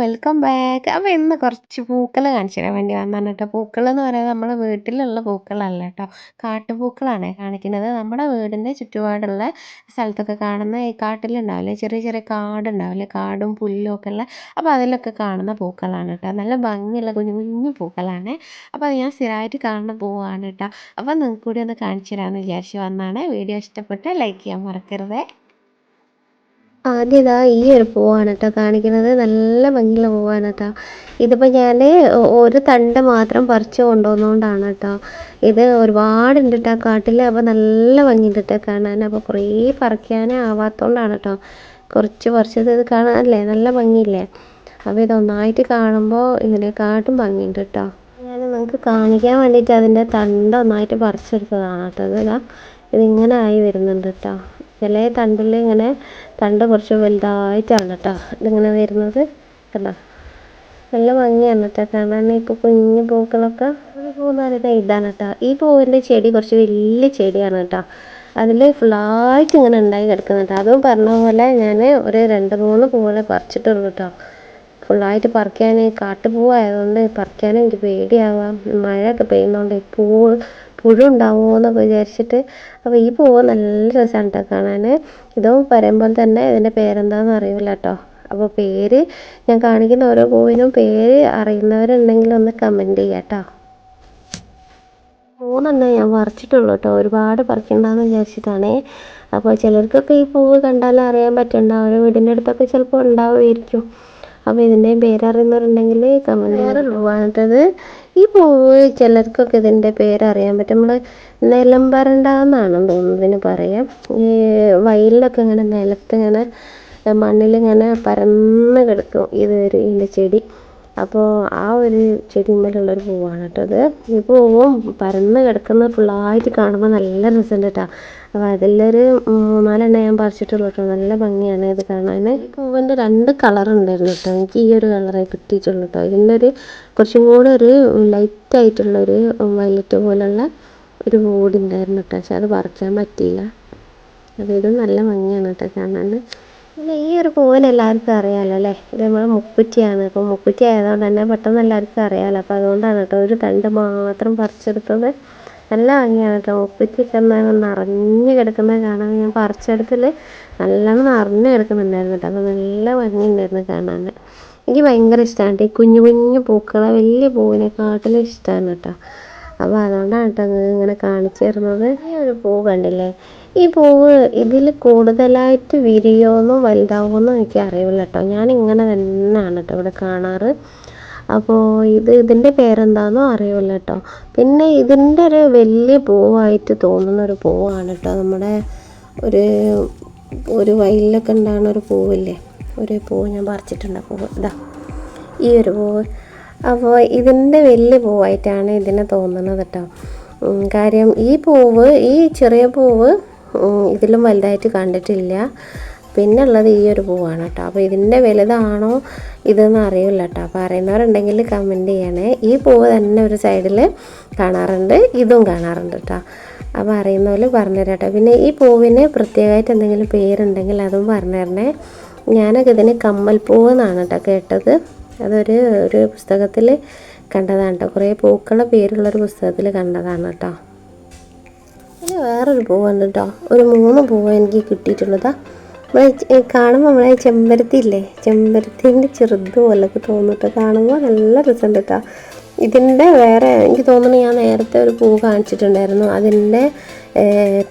Welcome back അപ്പോൾ ഇന്ന് കുറച്ച് പൂക്കൾ കാണിച്ചു തരാൻ വേണ്ടി വന്നതാണ് കേട്ടോ. പൂക്കൾ എന്ന് പറയുന്നത് നമ്മുടെ വീട്ടിലുള്ള പൂക്കളല്ല കേട്ടോ. കാട്ടുപൂക്കളാണ് കാണിക്കുന്നത്. നമ്മുടെ വീടിന്റെ ചുറ്റുപാടുള്ള സ്ഥലത്തൊക്കെ കാണുന്ന ഈ കാട്ടിലുണ്ടാവില്ലേ? ചെറിയ ചെറിയ കാടുണ്ടാവില്ലേ? കാടും പുല്ലും ഒക്കെ ഉള്ള അപ്പോൾ അതിലൊക്കെ കാണുന്ന പൂക്കളാണ് കേട്ടോ. നല്ല ഭംഗിയുള്ള കുഞ്ഞു കുഞ്ഞു പൂക്കളാണ്. അപ്പോൾ അത് ഞാൻ സ്ഥിരമായിട്ട് കാണുന്ന പൂവാണ് കേട്ടോ. അപ്പോൾ നിങ്ങൾക്ക് കൂടി ഒന്ന് കാണിച്ചു തരാമെന്ന് വിചാരിച്ച് വന്നതാണ്. വീഡിയോ ഇഷ്ടപ്പെട്ട് ലൈക്ക് ചെയ്യാൻ മറക്കരുത്. ആദ്യം ഇതാ ഈ ഒരു പൂവാണ് കേട്ടോ കാണിക്കുന്നത്. നല്ല ഭംഗിയുള്ള പൂവാണ് കേട്ടോ ഇതിപ്പോൾ ഞാൻ ഒരു തണ്ട് മാത്രം പറിച്ച് കൊണ്ടുവന്നുകൊണ്ടാണ് കേട്ടോ ഇത് ഒരുപാടുണ്ട് കേട്ടോ കാട്ടിൽ അപ്പോൾ നല്ല ഭംഗിയുണ്ട് കേട്ടോ കാണാൻ അപ്പോൾ കുറേ പറിക്കാനേ ആവാത്തതുകൊണ്ടാണ് കേട്ടോ കുറച്ച് പറിച്ചത് ഇത് കാണാനല്ലേ? നല്ല ഭംഗിയില്ലേ? അപ്പോൾ ഇതൊന്നായിട്ട് കാണുമ്പോൾ ഇതിനെക്കാട്ടും ഭംഗിയുണ്ട് കേട്ടോ ഞാൻ നിങ്ങൾക്ക് കാണിക്കാൻ വേണ്ടിയിട്ട് അതിന്റെ തണ്ട് ഒന്നായിട്ട് പറിച്ചെടുത്തതാണ് കേട്ടോ ഇത് ഇതിങ്ങനെ ആയി വരുന്നുണ്ട് കേട്ടോ ചില തണ്ടിൽ ഇങ്ങനെ തണ്ട് കുറച്ച് വലുതായിട്ടാണ് കേട്ടോ ഇതിങ്ങനെ വരുന്നത് കണ്ടോ? നല്ല ഭംഗിയാണ് കേട്ടോ കാണാൻ. ഇപ്പോൾ കുഞ്ഞു പൂക്കളൊക്കെ പൂന്നാലിത് ഇതാണ് കേട്ടോ ഈ പൂവിന്റെ ചെടി കുറച്ച് വലിയ ചെടിയാണ് കേട്ടോ. അതിൽ ഫുള്ളായിട്ട് ഇങ്ങനെ ഉണ്ടായി കിടക്കുന്നുണ്ട് അതും പറഞ്ഞ പോലെ ഞാൻ ഒരു രണ്ട് മൂന്ന് പൂവുകളെ പറിച്ചിട്ടുള്ളൂ കേട്ടോ. ഫുള്ളായിട്ട് പറിക്കാൻ കാട്ടുപൂവായതുകൊണ്ട് പറിക്കാനും എനിക്ക് പേടിയാവാം. മഴയൊക്കെ പെയ്യുന്നതുകൊണ്ട് പൂവ് പുഴു ഉണ്ടാവുമോ എന്ന് വിചാരിച്ചിട്ട് അപ്പോൾ ഈ പൂവ് നല്ല രസമാണ് കേട്ടോ കാണാൻ ഇതും പറയുമ്പോൾ തന്നെ ഇതിന്റെ പേരെന്താണെന്ന് അറിയില്ല കേട്ടോ അപ്പോൾ പേര് ഞാൻ കാണിക്കുന്ന ഓരോ പൂവിനും പേര് അറിയുന്നവരുണ്ടെങ്കിൽ ഒന്ന് കമന്റ് ചെയ്യാം കേട്ടോ മൂന്നെണ്ണം ഞാൻ പറിച്ചിട്ടുള്ളൂ കേട്ടോ ഒരുപാട് പറിക്കണ്ടെന്ന് വിചാരിച്ചിട്ടാണേ. അപ്പോൾ ചിലർക്കൊക്കെ ഈ പൂവ് കണ്ടാലും അറിയാൻ പറ്റുന്നുണ്ടാവും വീടിന്റെ അടുത്തൊക്കെ ചിലപ്പോൾ ഉണ്ടാവുമായിരിക്കും. അപ്പോൾ ഇതിന്റെയും പേരറിയുന്നവരുണ്ടെങ്കിൽ കമന്റ് ചെയ്യാറുള്ളൂ പൂവാണിട്ടത്. ഈ പൂവ് ചിലർക്കൊക്കെ ഇതിന്റെ പേരറിയാൻ പറ്റും. നമ്മൾ നിലം എന്നാണ് തോന്നുന്നു ഇതിന് പറയാം. ഈ വയലിലൊക്കെ ഇങ്ങനെ നിലത്തിങ്ങനെ മണ്ണിലിങ്ങനെ പരന്ന് കിടക്കും ഇതൊരു ഇതിന്റെ ചെടി. അപ്പോൾ ആ ഒരു ചെടിമേലുള്ളൊരു പൂവാണ് കേട്ടോ ഇത് ഈ പൂവും പരന്ന് കിടക്കുന്ന ഫുള്ളായിട്ട് കാണുമ്പോൾ നല്ല രസമുണ്ട് കേട്ടോ. അപ്പോൾ അതിലൊരു മൂന്നാലെണ്ണം ഞാൻ പറിച്ചിട്ടുള്ളൂ കേട്ടോ. നല്ല ഭംഗിയാണ് ഇത് കാണാൻ. ഈ പൂവിന്റെ രണ്ട് കളർ ഉണ്ടായിരുന്നു കേട്ടോ. എനിക്ക് ഈ ഒരു കളറേ കിട്ടിയിട്ടുള്ളൂ കേട്ടോ. ഇതിന്റെ ഒരു കുറച്ചും കൂടെ ഒരു ലൈറ്റ് ആയിട്ടുള്ളൊരു വയലറ്റ് പോലുള്ള ഒരു മൂഡ് ഉണ്ടായിരുന്നു കേട്ടോ. പക്ഷെ അത് പറിക്കാൻ പറ്റിയില്ല. അപ്പോൾ ഇതും നല്ല ഭംഗിയാണ് കേട്ടോ കാണാൻ. പിന്നെ ഈ ഒരു പൂവിന് എല്ലാവർക്കും അറിയാമല്ലോ അല്ലേ? ഇത് നമ്മൾ മുക്കുറ്റിയാണ്. അപ്പോൾ മുക്കുറ്റി ആയതുകൊണ്ട് തന്നെ പെട്ടെന്ന് എല്ലാവർക്കും അറിയാമല്ലോ അപ്പോൾ അതുകൊണ്ടാണ് കേട്ടോ ഒരു തണ്ട് മാത്രം പറിച്ചെടുത്തത്. നല്ല ഭംഗിയാണ് കേട്ടോ. മുക്കുറ്റിയൊക്കെ എന്നാൽ നിറഞ്ഞ് കിടക്കുന്നത് കാണാൻ ഞാൻ പറിച്ചെടുത്തിൽ നല്ലോണം നിറഞ്ഞ് കിടക്കുന്നുണ്ടായിരുന്നു കേട്ടോ. അപ്പോൾ നല്ല ഭംഗിയുണ്ടായിരുന്നു കാണാൻ. എനിക്ക് ഭയങ്കര ഇഷ്ടമാണ് ഈ കുഞ്ഞു കുഞ്ഞു പൂക്കളെ വലിയ പൂവിനെക്കാട്ടിലും ഇഷ്ടമാണ് കേട്ടോ. അപ്പോൾ അതുകൊണ്ടാണ് കേട്ടോ ഇങ്ങനെ കാണിച്ചു തരുന്നത്. ഈ ഒരു പൂ കണ്ടില്ലേ? ഈ പൂവ് ഇതിൽ കൂടുതലായിട്ട് വിരിയോന്നോ വലുതാവുമെന്നോ എനിക്ക് അറിയില്ല കേട്ടോ ഞാൻ ഇങ്ങനെ തന്നെയാണ് കേട്ടോ ഇവിടെ കാണാറ്. അപ്പോൾ ഇത് ഇതിന്റെ പേരെന്താണെന്നോ അറിയില്ല കേട്ടോ പിന്നെ ഇതിന്റെ ഒരു വലിയ പൂവായിട്ട് തോന്നുന്ന ഒരു പൂവാണ് കേട്ടോ നമ്മുടെ ഒരു ഒരു വയലിലൊക്കെ ഉണ്ടാകുന്ന ഒരു പൂവില്ലേ? ഒരു പൂവ് ഞാൻ പറിച്ചിട്ടുണ്ട്. പൂവ് ഇതാ ഈ ഒരു പൂവ് അപ്പോൾ ഇതിന്റെ വലിയ പൂവായിട്ടാണ് ഇതിനെ തോന്നുന്നത് കേട്ടോ കാര്യം ഈ പൂവ് ഈ ചെറിയ പൂവ് ഇതിലും വലുതായിട്ട് കണ്ടിട്ടില്ല. പിന്നെ ഉള്ളത് ഈ ഒരു പൂവാണ് കേട്ടോ. അപ്പോൾ ഇതിന്റെ വലുതാണോ ഇതെന്ന് അറിയില്ല കേട്ടോ. അപ്പോൾ അറിയുന്നവരുണ്ടെങ്കിൽ കമന്റ് ചെയ്യണേ. ഈ പൂവ് തന്നെ ഒരു സൈഡിൽ കാണാറുണ്ട് ഇതും കാണാറുണ്ട് കേട്ടോ. അപ്പോൾ അറിയുന്നവർ പറഞ്ഞു കേട്ടോ പിന്നെ ഈ പൂവിന് പ്രത്യേകമായിട്ട് എന്തെങ്കിലും പേരുണ്ടെങ്കിൽ അതും പറഞ്ഞു തരണേ. ഞാനൊക്കെ ഇതിന് കമ്മൽ പൂവ് എന്നാണ് കേട്ടോ കേട്ടത്. അതൊരു ഒരു പുസ്തകത്തിൽ കണ്ടതാണ് കേട്ടോ. കുറേ പൂക്കളുടെ പേരുള്ളൊരു പുസ്തകത്തിൽ കണ്ടതാണ് കേട്ടോ. വേറൊരു പൂവുണ്ട് കേട്ടോ ഒരു മൂന്ന് പൂവ് എനിക്ക് കിട്ടിയിട്ടുള്ളതാ. നമ്മളെ കാണുമ്പോൾ നമ്മളെ ചെമ്പരത്തി ഇല്ലേ ചെമ്പരത്തിന്റെ ചെറുത് പോലൊക്കെ തോന്നിട്ട്? കാണുമ്പോൾ നല്ല രസമുണ്ട് കേട്ടോ. ഇതിന്റെ വേറെ എനിക്ക് തോന്നുന്നു ഞാൻ നേരത്തെ ഒരു പൂ കാണിച്ചിട്ടുണ്ടായിരുന്നു. അതിന്റെ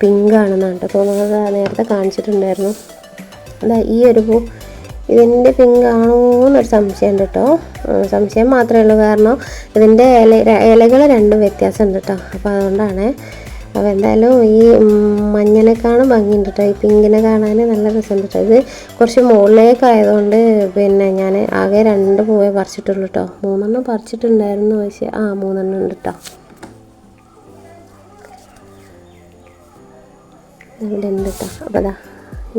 പിങ്ക് ആണെന്നാണ് കേട്ടോ തോന്നുന്നത്. നേരത്തെ കാണിച്ചിട്ടുണ്ടായിരുന്നു. അതാ ഈ ഒരു പൂ. ഇതിന്റെ പിങ്ക് ആണോ എന്നൊരു സംശയമുണ്ട് കേട്ടോ. സംശയം മാത്രമേ ഉള്ളൂ. കാരണം ഇതിന്റെ ഇല ഇലകൾ രണ്ടും വ്യത്യാസമുണ്ട് കേട്ടോ. അപ്പോൾ അതുകൊണ്ടാണ് അപ്പോൾ എന്തായാലും ഈ മഞ്ഞനെക്കാളും ഭംഗിയുണ്ട് കേട്ടോ ഈ പിങ്കിനെ കാണാൻ നല്ല രസമുണ്ട് കേട്ടോ ഇത് കുറച്ച് മുകളിലേക്ക് ആയതുകൊണ്ട് പിന്നെ ഞാൻ ആകെ രണ്ട് പൂവേ പറിച്ചിട്ടുള്ളൂ കേട്ടോ മൂന്നെണ്ണം പറിച്ചിട്ടുണ്ടായിരുന്നു പക്ഷേ ആ മൂന്നെണ്ണം ഉണ്ട് കേട്ടോ ഇവിടെ ഉണ്ട് കേട്ടോ അപ്പോൾ അതാ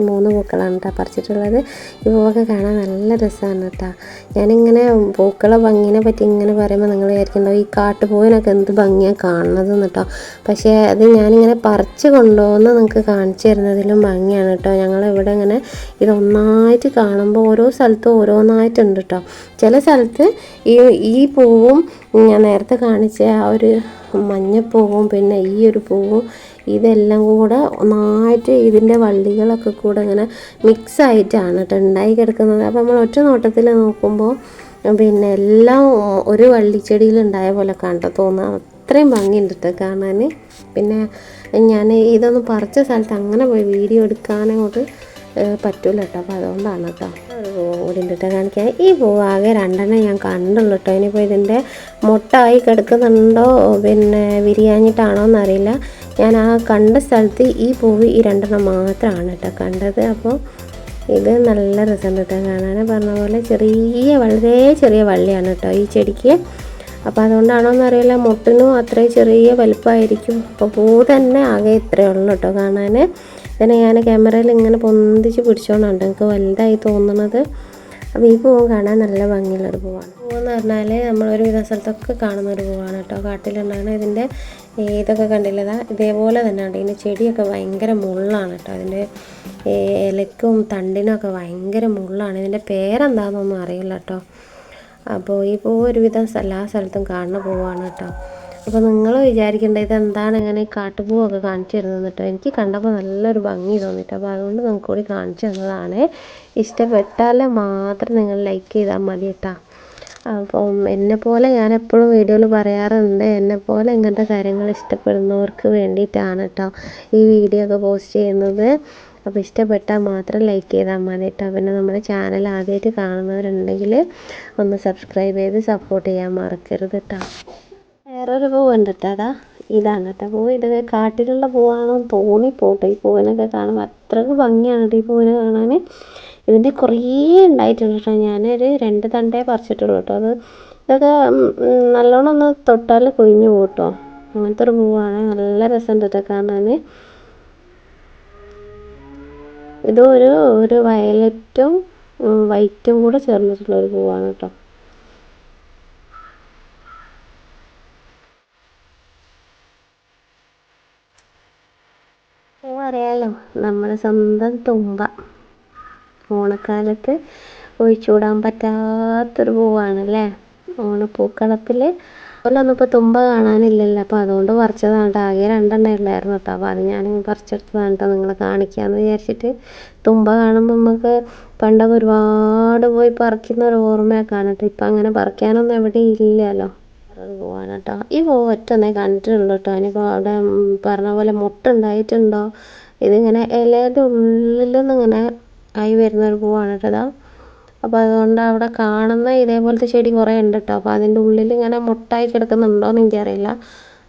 മൂന്ന് പൂക്കളാണ് കേട്ടോ പറിച്ചിട്ടുള്ളത്. ഈ പൂവൊക്കെ കാണാൻ നല്ല രസമാണ് കേട്ടോ ഞാനിങ്ങനെ പൂക്കളെ ഭംഗിനെ പറ്റി ഇങ്ങനെ പറയുമ്പോൾ നിങ്ങൾ വിചാരിക്കുന്നുണ്ടാവും ഈ കാട്ടുപൂവിനൊക്കെ എന്ത് ഭംഗിയാണ് കാണുന്നത് കേട്ടോ പക്ഷേ അത് ഞാനിങ്ങനെ പറിച്ച് കൊണ്ടുപോകുന്ന നിങ്ങൾക്ക് കാണിച്ചു തരുന്നതിലും ഭംഗിയാണ് കേട്ടോ ഞങ്ങളിവിടെ ഇങ്ങനെ ഇതൊന്നായിട്ട് കാണുമ്പോൾ ഓരോ സ്ഥലത്തും ഓരോന്നായിട്ടുണ്ട് കേട്ടോ ചില സ്ഥലത്ത് ഈ ഈ പൂവും ഞാൻ നേരത്തെ കാണിച്ച ആ ഒരു മഞ്ഞപ്പൂവും പിന്നെ ഈ ഒരു പൂവും ഇതെല്ലാം കൂടെ ഒന്നായിട്ട് ഇതിന്റെ വള്ളികളൊക്കെ കൂടെ ഇങ്ങനെ മിക്സ് ആയിട്ടാണ് കേട്ടോ ഉണ്ടായി കിടക്കുന്നത്. അപ്പോൾ നമ്മൾ ഒറ്റ നോട്ടത്തിൽ നോക്കുമ്പോൾ പിന്നെ എല്ലാം ഒരു വള്ളിച്ചെടിയിൽ ഉണ്ടായ പോലെ കണ്ട? തോന്നുക അത്രയും ഭംഗിയുണ്ട് കേട്ടോ കാണാൻ. പിന്നെ ഞാൻ ഇതൊന്ന് പറിച്ച സ്ഥലത്ത് അങ്ങനെ പോയി വീഡിയോ എടുക്കാനങ്ങോട്ട് പറ്റൂല കേട്ടോ അപ്പോൾ അതുകൊണ്ടാണ് കേട്ടോ ഒരു കാണിക്കാൻ. ഈ പൂവ് ആകെ രണ്ടെണ്ണം ഞാൻ കണ്ടുള്ളൂ കേട്ടോ ഇനിയിപ്പോൾ ഇതിന്റെ മുട്ടായി കിടക്കുന്നുണ്ടോ? പിന്നെ വിരിയാഞ്ഞിട്ടാണോ എന്നറിയില്ല. ഞാൻ ആ കണ്ട സ്ഥലത്ത് ഈ പൂവ് ഈ രണ്ടെണ്ണം മാത്രമാണ് കേട്ടോ കണ്ടത്. അപ്പോൾ ഇത് നല്ല രസമുണ്ട് കേട്ടോ കാണാൻ. പറഞ്ഞ പോലെ ചെറിയ വളരെ ചെറിയ വള്ളിയാണ് കേട്ടോ ഈ ചെടിക്ക്. അപ്പോൾ അതുകൊണ്ടാണോ എന്നറിയില്ല. മുട്ടിനും അത്രയും ചെറിയ വലുപ്പമായിരിക്കും അപ്പോൾ പൂ തന്നെ ആകെ ഇത്രയേ ഉള്ളൂ കേട്ടോ കാണാൻ ഇതിനെ ഞാൻ ക്യാമറയിൽ ഇങ്ങനെ പൊന്തിച്ച് പിടിച്ചോണ്ടുണ്ട് എനിക്ക് വലുതായി തോന്നുന്നത് അപ്പോൾ ഈ പൂവ് കാണാൻ നല്ല ഭംഗിയുള്ളൊരു പൂവാണ്. പൂവെന്ന് പറഞ്ഞാൽ നമ്മളൊരു വിധ സ്ഥലത്തൊക്കെ കാണുന്ന ഒരു പൂവാണ് കേട്ടോ. കാട്ടിലുണ്ടാകുന്ന ഇതിന്റെ ഇതൊക്കെ കണ്ടില്ലതാ ഇതേപോലെ തന്നെ ഉണ്ട് ഇതിന്റെ ചെടിയൊക്കെ ഭയങ്കര മുള്ളാണ് കേട്ടോ. അതിന്റെ ഇലക്കും തണ്ടിനും ഒക്കെ ഭയങ്കര മുള്ളാണ്. ഇതിന്റെ പേരെന്താണെന്നൊന്നും അറിയില്ല കേട്ടോ. അപ്പോൾ ഈ പൂവ് ഒരുവിധം എല്ലാ സ്ഥലത്തും കാണുന്ന പൂവാണ് കേട്ടോ. അപ്പോൾ നിങ്ങൾ വിചാരിക്കേണ്ട ഇത് എന്താണ് ഇങ്ങനെ കാട്ടുപൂവൊക്കെ കാണിച്ചു തരുന്നത് കേട്ടോ. എനിക്ക് കണ്ടപ്പോൾ നല്ലൊരു ഭംഗി തോന്നിയിട്ട് അപ്പോൾ അതുകൊണ്ട് നിങ്ങൾക്ക് കൂടി കാണിച്ചു തന്നതാണ്. ഇഷ്ടപ്പെട്ടാൽ മാത്രം നിങ്ങൾ ലൈക്ക് ചെയ്താൽ മതി കേട്ടോ. അപ്പം എന്നെപ്പോലെ ഞാൻ എപ്പോഴും വീഡിയോയിൽ പറയാറുണ്ട്. എന്നെപ്പോലെ ഇങ്ങനത്തെ കാര്യങ്ങൾ ഇഷ്ടപ്പെടുന്നവർക്ക് വേണ്ടിയിട്ടാണ് കേട്ടോ ഈ വീഡിയോ ഒക്കെ പോസ്റ്റ് ചെയ്യുന്നത്. അപ്പോൾ ഇഷ്ടപ്പെട്ടാൽ മാത്രം ലൈക്ക് ചെയ്താൽ മതി കേട്ടോ. പിന്നെ നമ്മുടെ ചാനൽ ആദ്യമായിട്ട് കാണുന്നവരുണ്ടെങ്കിൽ ഒന്ന് സബ്സ്ക്രൈബ് ചെയ്ത് സപ്പോർട്ട് ചെയ്യാൻ മറക്കരുത് കേട്ടോ. വേറൊരു പൂവുണ്ട് കേട്ടോ അതാ കേട്ടോ. പൂവ് ഇത് കാട്ടിലുള്ള പൂവാണെന്ന് തോന്നിപ്പോട്ടെ ഈ പൂവിനൊക്കെ കാണുമ്പോൾ അത്രയ്ക്ക് ഭംഗിയാണ് ഈ പൂവിനെ കാണാൻ ഇതിന്റെ കുറേ ഉണ്ടായിട്ടുണ്ട് കേട്ടോ. ഞാനൊരു രണ്ട് തണ്ടേ പറിച്ചിട്ടുള്ളൂ കേട്ടോ. അത് ഇതൊക്കെ നല്ലോണം ഒന്ന് തൊട്ടാൽ കൊഴിഞ്ഞു പോകും കേട്ടോ. അങ്ങനത്തെ ഒരു പൂവാണ്. നല്ല രസമുണ്ട് കേട്ടോ കാണാൻ ഇതൊരു ഒരു വയലറ്റും വൈറ്റും കൂടെ ചേർന്നിട്ടുള്ള ഒരു പൂവാണ് കേട്ടോ. പൂ നമ്മളെ സ്വന്തം തുമ്പ. ഓണക്കാലത്ത് ഒഴിച്ചുകൂടാൻ പറ്റാത്തൊരു പൂവാണ് അല്ലേ ഓണപ്പൂക്കളത്തിൽ ഒന്നും ഇപ്പോൾ തുമ്പ കാണാനില്ലല്ലോ. അപ്പോൾ അതുകൊണ്ട് പറിച്ചതാണ് കേട്ടോ ആകെ രണ്ടെണ്ണേ ഉള്ളായിരുന്നു കേട്ടോ. അപ്പോൾ അത് ഞാൻ പറിച്ചെടുത്തതാണ് കേട്ടോ നിങ്ങളെ കാണിക്കാമെന്ന് വിചാരിച്ചിട്ട്. തുമ്പ കാണുമ്പോൾ നമുക്ക് പണ്ടൊക്കെ ഒരുപാട് പോയി പറിക്കുന്ന ഒരു ഓർമ്മയൊക്കെ ആണ് കേട്ടോ. ഇപ്പം അങ്ങനെ പറിക്കാനൊന്നും എവിടെയും ഇല്ലല്ലോ. പൂവാണ് കേട്ടോ ഈ പൂവ് ഒറ്റൊന്നേ കണ്ടിട്ടുള്ളൂ കേട്ടോ ഇനിയിപ്പോൾ അവിടെ പറഞ്ഞ പോലെ മുട്ടുണ്ടായിട്ടുണ്ടോ? ഇതിങ്ങനെ ഇലയുടെ ഉള്ളിൽ നിന്ന് ഇങ്ങനെ ആയി വരുന്ന ഒരു പൂവാണ് കേട്ടോ അപ്പോൾ അതുകൊണ്ട് അവിടെ കാണുന്ന ഇതേപോലത്തെ ചെടി കുറേ ഉണ്ട് കേട്ടോ അപ്പോൾ അതിന്റെ ഉള്ളിൽ ഇങ്ങനെ മുട്ടായി കിടക്കുന്നുണ്ടോ എന്ന് എനിക്കറിയില്ല.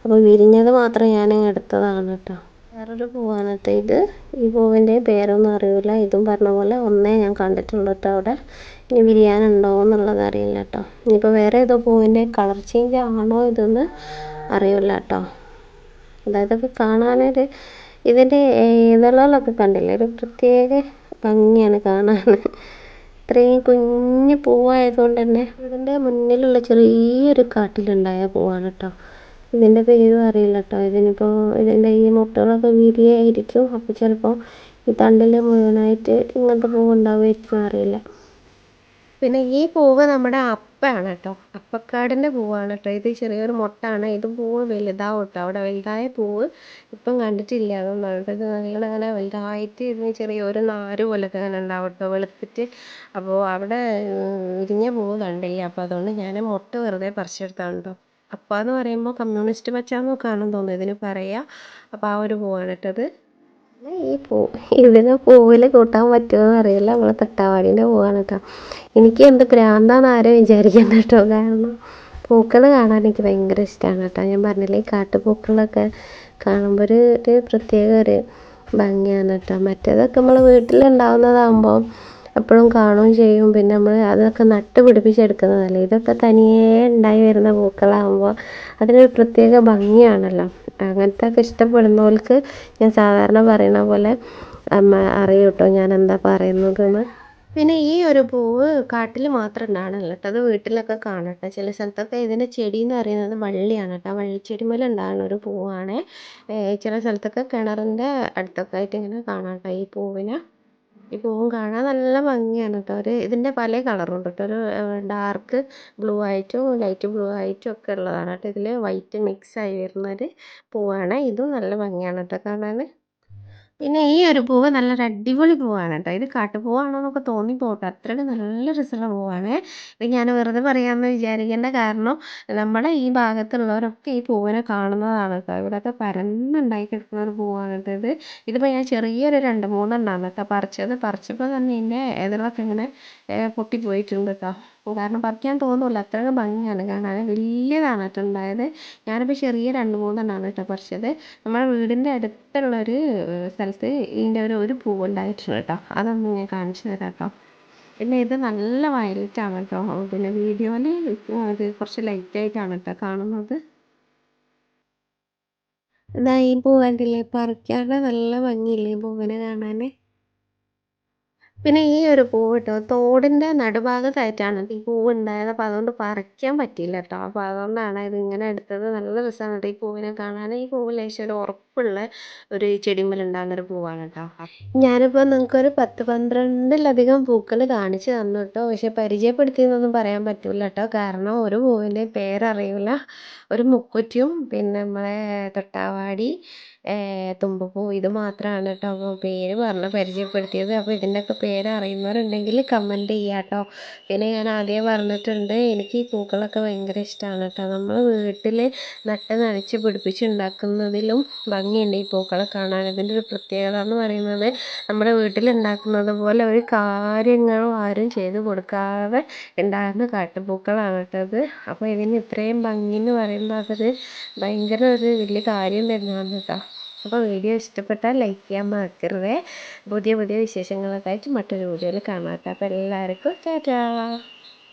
അപ്പോൾ വിരിഞ്ഞത് മാത്രം ഞാൻ എടുത്തതാണ് കേട്ടോ വേറൊരു പൂവാണ് ഇത്. ഈ പൂവിന്റെ പേരൊന്നും അറിയില്ല ഇതും പറഞ്ഞ പോലെ ഒന്നേ ഞാൻ കണ്ടിട്ടുള്ളൂ കേട്ടോ അവിടെ. ഇനി വിരിയാനുണ്ടോ എന്നുള്ളത് അറിയില്ല കേട്ടോ ഇനിയിപ്പോൾ വേറെ ഏതോ പൂവിന്റെ കളർ ചേഞ്ച് ആണോ ഇതെന്ന് അറിയില്ല കേട്ടോ അതായത് കാണാനൊരു ഇതിന്റെ ഇതളകളൊക്കെ കണ്ടില്ലേ? ഒരു പ്രത്യേക ഭംഗിയാണ് കാണാൻ ഇത്രയും കുഞ്ഞു പൂവായതുകൊണ്ട് തന്നെ ഇതിന്റെ മുന്നിലുള്ള ചെറിയൊരു കാട്ടിലുണ്ടായ പൂവാണ് കേട്ടോ ഇതിന്റെ പേരും അറിയില്ല കേട്ടോ ഇതിനിപ്പോൾ ഇതിന്റെ ഈ മുട്ടകളൊക്കെ വീതിയായിരിക്കും. അപ്പോൾ ചിലപ്പോൾ ഈ തണ്ടിൽ മുഴുവനായിട്ട് ഇങ്ങനത്തെ പൂവ് ഉണ്ടാവുമായിരിക്കും അറിയില്ല. പിന്നെ ഈ പൂവ് നമ്മുടെ അപ്പയാണ് കേട്ടോ അപ്പക്കാടിന്റെ പൂവാണ് കേട്ടോ ഇത് ചെറിയൊരു മുട്ടാണ്. ഇത് പൂവ് വലുതാവും കേട്ടോ അവിടെ വലുതായ പൂവ് ഇപ്പം കണ്ടിട്ടില്ല. അതൊന്നും ഇത് നല്ല വലുതായിട്ട് ഇതിന് ചെറിയൊരു നാര് പോലൊക്കെ അങ്ങനെ ഉണ്ടാവും കേട്ടോ വെളുത്തിട്ട് അപ്പോൾ അവിടെ ഇരിഞ്ഞ പൂവ് കണ്ടില്ല? അപ്പോൾ അതുകൊണ്ട് ഞാൻ മുട്ട വെറുതെ പറിച്ചെടുത്താണ് കേട്ടോ അപ്പ എന്ന് പറയുമ്പോൾ കമ്മ്യൂണിസ്റ്റ് പച്ചാന്നൊക്കെ ആണെന്ന് തോന്നുന്നു. ഇതിന് പറയുക അപ്പോൾ ആ ഒരു പൂവാണ് കേട്ടത് ഈ പൂ ഇതിന് പൂവിൽ കൂട്ടാൻ പറ്റുമോ അറിയില്ല. നമ്മളെ തട്ടാവാടീന്റെ പൂവാണ് കേട്ടോ. എനിക്ക് എന്ത് ഭ്രാന്താന്ന് ആരും വിചാരിക്കണ്ട കേട്ടോ. കാരണം പൂക്കൾ കാണാൻ എനിക്ക് ഭയങ്കര ഇഷ്ടമാണ് കേട്ടോ. ഞാൻ പറഞ്ഞില്ലേ ഈ കാട്ടുപൂക്കളൊക്കെ കാണുമ്പോൾ ഒരു ഒരു പ്രത്യേക ഒരു ഭംഗിയാണ് കേട്ടോ. മറ്റേതൊക്കെ നമ്മൾ വീട്ടിലുണ്ടാവുന്നതാകുമ്പോൾ എപ്പോഴും കാണുകയും ചെയ്യും. പിന്നെ നമ്മൾ അതൊക്കെ നട്ട് പിടിപ്പിച്ചെടുക്കുന്നതല്ലേ? ഇതൊക്കെ തനിയേ ഉണ്ടായി വരുന്ന പൂക്കളാകുമ്പോൾ അതിനൊരു പ്രത്യേക ഭംഗിയാണല്ലോ. അങ്ങനത്തെ ഒക്കെ ഇഷ്ടപ്പെടുന്നവർക്ക് ഞാൻ സാധാരണ പറയുന്ന പോലെ അറിയൂ കേട്ടോ ഞാൻ എന്താ പറയുന്നതെന്ന്? പിന്നെ ഈ ഒരു പൂവ് കാട്ടിൽ മാത്രം ഉണ്ടാകണമല്ല കേട്ടോ. അത് വീട്ടിലൊക്കെ കാണട്ടെ. ചില സ്ഥലത്തൊക്കെ ഇതിന്റെ ചെടി എന്ന് പറയുന്നത് വള്ളിയാണ് കേട്ടോ. വള്ളിച്ചെടി മേലെ ഉണ്ടാകുന്ന ഒരു പൂവാണ്. ചില സ്ഥലത്തൊക്കെ കിണറിന്റെ അടുത്തൊക്കെ ആയിട്ട് ഇങ്ങനെ കാണാം കേട്ടോ ഈ പൂവിനെ. ഈ പൂവും കാണാൻ നല്ല ഭംഗിയാണ് കേട്ടോ. ഒരു ഇതിന്റെ പല കളറും ഉണ്ട് കേട്ടോ. ഒരു ഡാർക്ക് ബ്ലൂ ആയിട്ടും ലൈറ്റ് ബ്ലൂ ആയിട്ടും ഒക്കെ ഉള്ളതാണ് കേട്ടോ. ഇതിൽ വൈറ്റ് മിക്സ് ആയി വരുന്നൊരു പൂവാണ്. ഇതും നല്ല ഭംഗിയാണ് കേട്ടോ കാണാൻ പിന്നെ ഈ ഒരു പൂവ് നല്ലൊരു അടിപൊളി പൂവാണ് കേട്ടോ. ഇത് കാട്ടുപൂവാണോ എന്നൊക്കെ തോന്നിപ്പോട്ടെ അത്രയും നല്ല രസമുള്ള പൂവാണ്. ഇത് ഞാൻ വെറുതെ പറയാമെന്ന് വിചാരിക്കേണ്ട കാരണം നമ്മുടെ ഈ ഭാഗത്തുള്ളവരൊക്കെ ഈ പൂവിനെ കാണുന്നതാണ് കേട്ടോ. ഇവിടെയൊക്കെ പരന്നുണ്ടായി കിടക്കുന്ന ഒരു പൂവാണ് കേട്ടോ ഇത് ഇതിപ്പോൾ ഞാൻ ചെറിയൊരു രണ്ട് മൂന്നെണ്ണമാണ് കേട്ടോ പറിച്ചത്. പറിച്ചപ്പോൾ തന്നെ ഇതിന്റെ ഇതളൊക്കെ ഇങ്ങനെ പൊട്ടിപ്പോയിട്ടുണ്ട് കേട്ടോ കാരണം പറിക്കാൻ തോന്നുന്നില്ല അത്രയ്ക്ക് ഭംഗിയാണ് കാണാൻ. വലിയതാണ് കേട്ടോ ഉണ്ടായത്. ഞാനിപ്പോൾ ചെറിയ രണ്ട് മൂന്നെണ്ണമാണ് കേട്ടോ പറിച്ചത്. നമ്മുടെ വീടിന്റെ അടുത്തുള്ളൊരു സ്ഥലത്ത് ഇതിന്റെ ഒരു ഒരു പൂവ് ഉണ്ടായിട്ടുണ്ട് കേട്ടോ അതൊന്ന് ഞാൻ കാണിച്ചു തരാം കേട്ടോ പിന്നെ ഇത് നല്ല വയലറ്റാണ് കേട്ടോ പിന്നെ വീഡിയോയിൽ ഇത് കുറച്ച് ലൈറ്റ് ആയിട്ടാണ് കേട്ടോ കാണുന്നത്. ഇതാ ഈ പൂ കണ്ടില്ലേ പറിക്കാതെ നല്ല ഭംഗിയില്ലേ പൂവിനെ കാണാൻ പിന്നെ ഈ ഒരു പൂവ് കേട്ടോ തോടിന്റെ നടുഭാഗത്തായിട്ടാണ് ഈ പൂവ് ഉണ്ടായത്. അപ്പോൾ അതുകൊണ്ട് പറിക്കാൻ പറ്റിയില്ല കേട്ടോ. അപ്പോൾ അതുകൊണ്ടാണ് ഇങ്ങനെ എടുത്തത്. നല്ല രസമാണ് കേട്ടോ ഈ പൂവിനെ കാണാൻ. ഈ പൂവ് ലേശം ഒരു ഉറപ്പുള്ള ഒരു ചെടിമേൽ ഉണ്ടാകുന്ന ഒരു പൂവാണ് കേട്ടോ. ഞാനിപ്പോൾ നിങ്ങൾക്കൊരു പത്ത് പന്ത്രണ്ടിലധികം പൂക്കൾ കാണിച്ചു തന്നു കേട്ടോ. പക്ഷെ പരിചയപ്പെടുത്തിയെന്നൊന്നും പറയാൻ പറ്റില്ല കേട്ടോ. കാരണം ഒരു പൂവിന്റെ പേരറിയില്ല ഒരു മുക്കുറ്റിയും പിന്നെ നമ്മളെ തൊട്ടാവാടി തുമ്പപ്പൂ ഇത് മാത്രമാണ് കേട്ടോ അപ്പോൾ പേര് പറഞ്ഞ് പരിചയപ്പെടുത്തിയത്. അപ്പോൾ ഇതിന്റെയൊക്കെ പേര് അറിയുന്നവരുണ്ടെങ്കിൽ കമന്റ് ചെയ്യുക കേട്ടോ പിന്നെ ഞാൻ ആദ്യമേ പറഞ്ഞിട്ടുണ്ട് എനിക്ക് ഈ പൂക്കളൊക്കെ ഭയങ്കര ഇഷ്ടമാണ് കേട്ടോ നമ്മൾ വീട്ടിൽ നട്ട് നനച്ച് പിടിപ്പിച്ചുണ്ടാക്കുന്നതിലും ഭംഗിയുണ്ട് ഈ പൂക്കളെ കാണാൻ. ഇതിന്റെ ഒരു പ്രത്യേകത എന്ന് പറയുന്നത് നമ്മുടെ വീട്ടിലുണ്ടാക്കുന്നത് പോലെ ഒരു കാര്യങ്ങളും ആരും ചെയ്ത് കൊടുക്കാതെ ഉണ്ടാകുന്ന കാട്ടുപൂക്കളാണ് കേട്ടോ അത് അപ്പോൾ ഇതിന് ഇത്രയും ഭംഗി എന്ന് പറയുന്നത് അതൊരു ഭയങ്കര ഒരു വലിയ കാര്യം തന്നെയാണ് കേട്ടോ അപ്പോൾ വീഡിയോ ഇഷ്ടപ്പെട്ടാൽ ലൈക്ക് ചെയ്യാൻ മറക്കരുതേ. പുതിയ പുതിയ വിശേഷങ്ങളൊക്കെ ആയിട്ട് മറ്റൊരു വീഡിയോയിൽ കാണാം. അപ്പോൾ എല്ലാവർക്കും ടാറ്റാ.